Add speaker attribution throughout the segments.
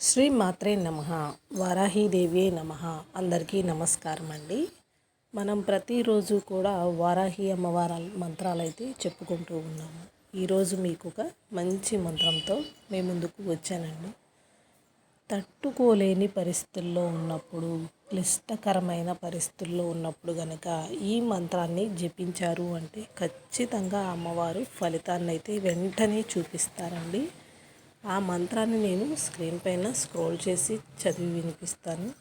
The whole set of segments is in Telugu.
Speaker 1: శ్రీ మాత్రే నమ వారాహీదేవి నమ అందరికీ నమస్కారం అండి. మనం ప్రతిరోజు కూడా వారాహి అమ్మవార మంత్రాలు అయితే చెప్పుకుంటూ ఉన్నాము. ఈరోజు మీకు ఒక మంచి మంత్రంతో మీ ముందుకు వచ్చానండి. తట్టుకోలేని పరిస్థితుల్లో ఉన్నప్పుడు క్లిష్టకరమైన పరిస్థితుల్లో ఉన్నప్పుడు కనుక ఈ మంత్రాన్ని జపించారు అంటే ఖచ్చితంగా అమ్మవారు ఫలితాన్ని అయితే వెంటనే చూపిస్తారండి. ఆ మంత్రాన్ని నేను స్క్రీన్ పైన స్క్రోల్ చేసి చదివి వినిపిస్తాను.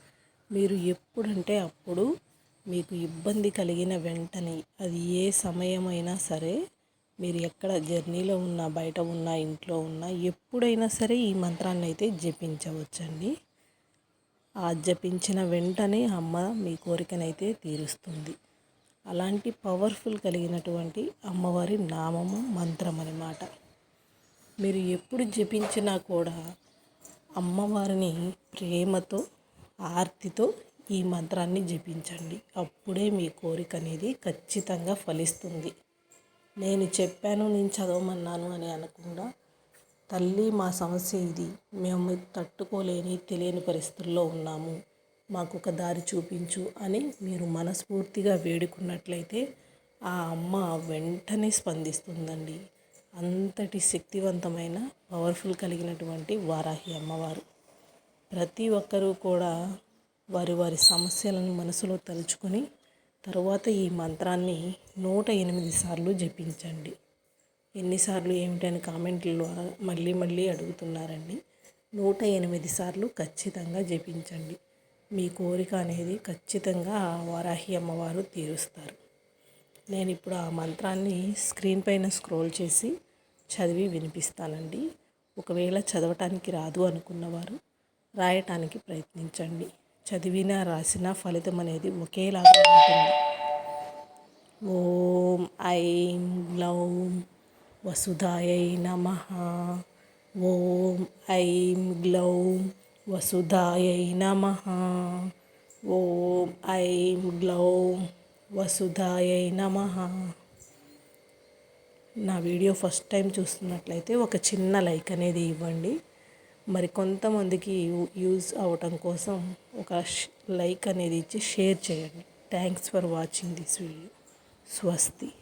Speaker 1: మీరు ఎప్పుడంటే అప్పుడు మీకు ఇబ్బంది కలిగిన వెంటనే అది ఏ సమయమైనా సరే మీరు ఎక్కడ జర్నీలో ఉన్నా బయట ఉన్నా ఇంట్లో ఉన్నా ఎప్పుడైనా సరే ఈ మంత్రాన్ని అయితే జపించవచ్చండి. ఆ జపించిన వెంటనే అమ్మ మీ కోరికనైతే తీరుస్తుంది. అలాంటి పవర్ఫుల్ కలిగినటువంటి అమ్మవారి నామము మంత్రం అన్నమాట మీరు ఎప్పుడు జపించినా కూడా అమ్మవారిని ప్రేమతో ఆర్తితో ఈ మంత్రాన్ని జపించండి. అప్పుడే మీ కోరిక అనేది ఖచ్చితంగా ఫలిస్తుంది. నేను చెప్పాను నేను చదవమన్నాను అని అనకుండా తల్లి మా సమస్య ఇది. మేము తట్టుకోలేని తెలియని పరిస్థితుల్లో ఉన్నాము. మాకు ఒక దారి చూపించు అని మీరు మనస్ఫూర్తిగా వేడుకున్నట్లయితే ఆ అమ్మ వెంటనే స్పందిస్తుందండి. అంతటి శక్తివంతమైన పవర్ఫుల్ కలిగినటువంటి వారాహి అమ్మవారు. ప్రతి ఒక్కరూ కూడా వారి వారి సమస్యలను మనసులో తలుచుకొని తరువాత ఈ మంత్రాన్ని నూట ఎనిమిది సార్లు జపించండి. ఎన్నిసార్లు ఏమిటని కామెంట్లు మళ్ళీ మళ్ళీ అడుగుతున్నారండి. నూట ఎనిమిది సార్లు ఖచ్చితంగా జపించండి. మీ కోరిక అనేది ఖచ్చితంగా ఆ వారాహి అమ్మవారు తీరుస్తారు. నేను ఇప్పుడు ఆ మంత్రాన్ని స్క్రీన్ పైన స్క్రోల్ చేసి చదివి వినిపిస్తానండి. ఒకవేళ చదవటానికి రాదు అనుకున్నవారు రాయటానికి ప్రయత్నించండి. చదివిన రాసిన ఫలితం అనేది ఒకేలాగా ఉంటుంది. ఓం ఐం గ్లౌం వసుధాయ నమ. ఓం ఐం గ్లౌం వసుధాయ నమ. ఓం ఐం గ్లౌం వసుధాయ నమ. నా వీడియో ఫస్ట్ టైం చూస్తున్నట్లయితే ఒక చిన్న లైక్ అనేది ఇవ్వండి. మరి కొంతమందికి యూజ్ అవటం కోసం ఒక లైక్ అనేది ఇచ్చి షేర్ చేయండి. Thanks for watching this video స్వస్తి.